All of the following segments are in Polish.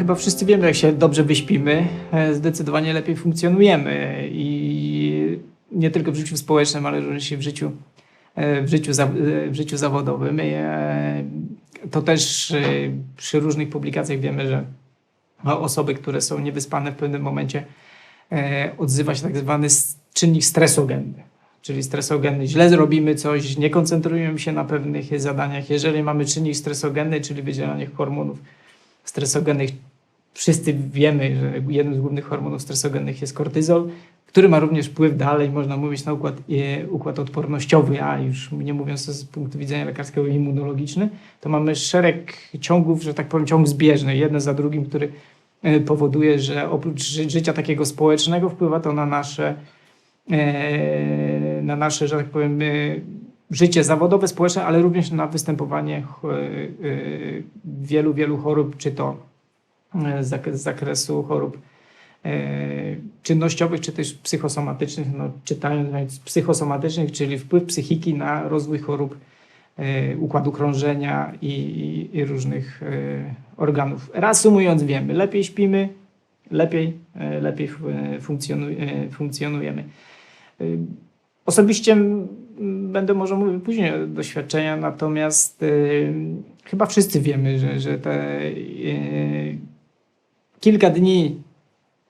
chyba wszyscy wiemy, jak się dobrze wyśpimy, e, zdecydowanie lepiej funkcjonujemy i nie tylko w życiu społecznym, ale również i w życiu, e, w życiu, e, w życiu zawodowym. To też przy różnych publikacjach wiemy, że no, osoby, które są niewyspane w pewnym momencie odzywa się tak zwany czynnik stresogenny. Czyli stresogenny, źle zrobimy coś, nie koncentrujemy się na pewnych zadaniach. Jeżeli mamy czynnik stresogenny, czyli wydzielanie hormonów stresogennych, wszyscy wiemy, że jednym z głównych hormonów stresogennych jest kortyzol, który ma również wpływ dalej, można mówić, na układ, e, układ odpornościowy, a już nie mówiąc z punktu widzenia lekarskiego immunologiczny, to mamy szereg ciągów, że tak powiem, ciąg zbieżny, jeden za drugim, który e, powoduje, że oprócz ży- życia takiego społecznego wpływa to na nasze, e, na nasze, że tak powiem, życie zawodowe, społeczne, ale również na występowanie wielu, wielu chorób, czy to z zak- z zakresu chorób e, czynnościowych, czy też psychosomatycznych, no, czytając psychosomatycznych, czyli wpływ psychiki na rozwój chorób e, układu krążenia i, i, różnych e, organów. Reasumując, wiemy, lepiej śpimy, lepiej, lepiej funkcjonujemy. Osobiście będę może mówił później o doświadczenia, natomiast chyba wszyscy wiemy, że, że te kilka dni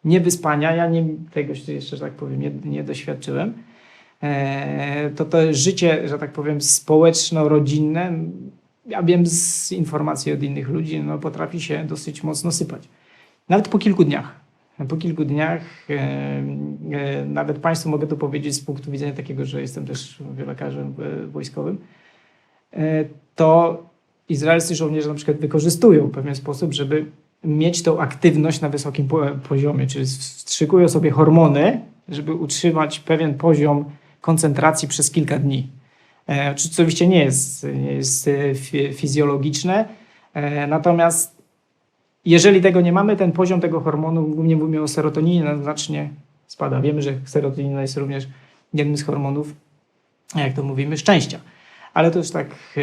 niewyspania, ja nie, tego jeszcze, że tak powiem, nie, nie doświadczyłem, e, to to życie, że tak powiem, społeczno-rodzinne, ja wiem z informacji od innych ludzi, no potrafi się dosyć mocno sypać. Nawet po kilku dniach. Po kilku dniach, e, e, nawet Państwu mogę to powiedzieć z punktu widzenia takiego, że jestem też lekarzem wojskowym, to izraelscy żołnierze na przykład wykorzystują w pewien sposób, żeby mieć tą aktywność na wysokim po- poziomie, czyli wstrzykują sobie hormony, żeby utrzymać pewien poziom koncentracji przez kilka dni. E, Czy oczywiście nie jest, nie jest e, fi- fizjologiczne, e, natomiast jeżeli tego nie mamy, ten poziom tego hormonu, głównie mówimy o serotoninie, no, znacznie spada. Wiemy, że serotonina jest również jednym z hormonów, jak to mówimy, szczęścia. Ale to już tak e,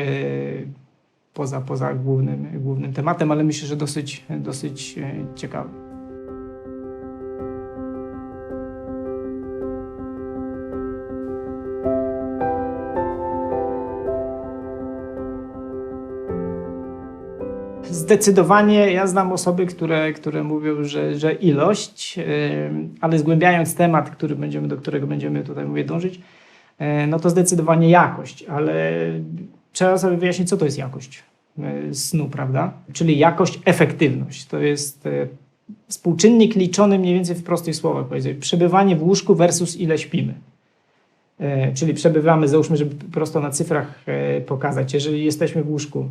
poza, poza głównym, głównym tematem, ale myślę, że dosyć, dosyć e, ciekawy. Zdecydowanie ja znam osoby, które, które mówią, że, że ilość, yy, ale zgłębiając temat, który będziemy, do którego będziemy tutaj mówię dążyć, yy, no to zdecydowanie jakość, ale trzeba sobie wyjaśnić, co to jest jakość yy, snu, prawda? Czyli jakość, efektywność. To jest yy, współczynnik liczony mniej więcej w prostych słowach. Powiedzmy, przebywanie w łóżku versus ile śpimy. Yy, Czyli przebywamy, załóżmy, żeby prosto na cyfrach pokazać, jeżeli jesteśmy w łóżku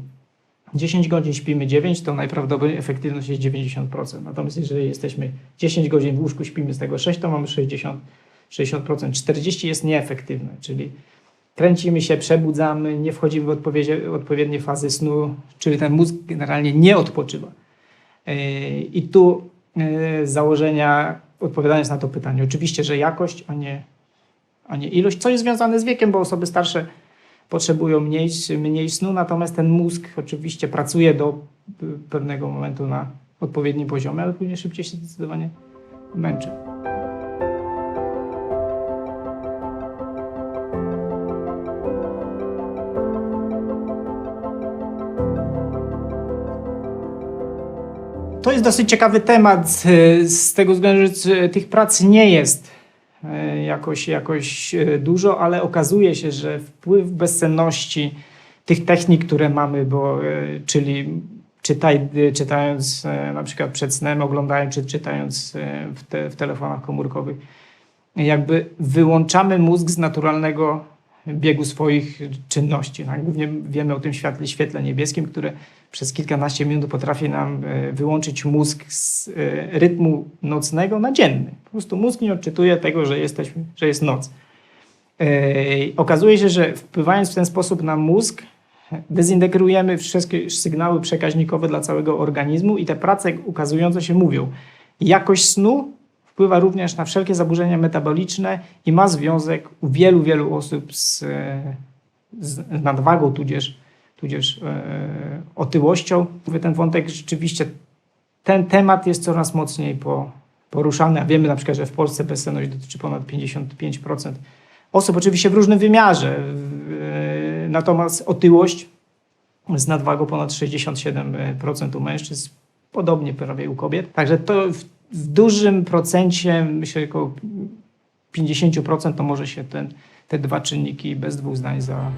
10 godzin śpimy 9, to najprawdopodobniej efektywność jest 90%. Natomiast jeżeli jesteśmy 10 godzin w łóżku, śpimy z tego 6, to mamy 60, 60%. 40 jest nieefektywne, czyli kręcimy się, przebudzamy, nie wchodzimy w odpowiednie fazy snu, czyli ten mózg generalnie nie odpoczywa. Yy, I tu z założenia odpowiadając na to pytanie, oczywiście, że jakość, a nie, a nie ilość, co jest związane z wiekiem, bo osoby starsze potrzebują mniej, mniej snu, natomiast ten mózg oczywiście pracuje do y, pewnego momentu na odpowiednim poziomie, ale później szybciej się zdecydowanie męczy. To jest dosyć ciekawy temat z tego względu, że tych prac nie jest e, jakoś, jakoś e, dużo, ale okazuje się, że wpływ bezsenności tych technik, które mamy, bo, e, czyli czytaj, czytając na przykład przed snem, oglądając czy czytając w, te, w telefonach komórkowych, jakby wyłączamy mózg z naturalnego biegu swoich czynności. Tak? Głównie wiemy o tym świetle, świetle niebieskim, które przez kilkanaście minut potrafi nam e, wyłączyć mózg z e, rytmu nocnego na dzienny. Po prostu mózg nie odczytuje tego, że, jesteśmy, że jest noc. E, Okazuje się, że wpływając w ten sposób na mózg, dezintegrujemy wszystkie sygnały przekaźnikowe dla całego organizmu i te prace ukazujące się mówią. Jakość snu wpływa również na wszelkie zaburzenia metaboliczne i ma związek u wielu, wielu osób z, z nadwagą, tudzież, tudzież e, otyłością. Mówię, ten wątek rzeczywiście ten temat jest coraz mocniej po, poruszany, a wiemy na przykład, że w Polsce bezsenność dotyczy ponad 55% osób, oczywiście w różnym wymiarze, Yy, natomiast otyłość z nadwagą ponad 67% u mężczyzn, podobnie prawie u kobiet. Także to w, w dużym procencie, myślę około 50% to może się ten, te dwa czynniki bez dwóch zdań za.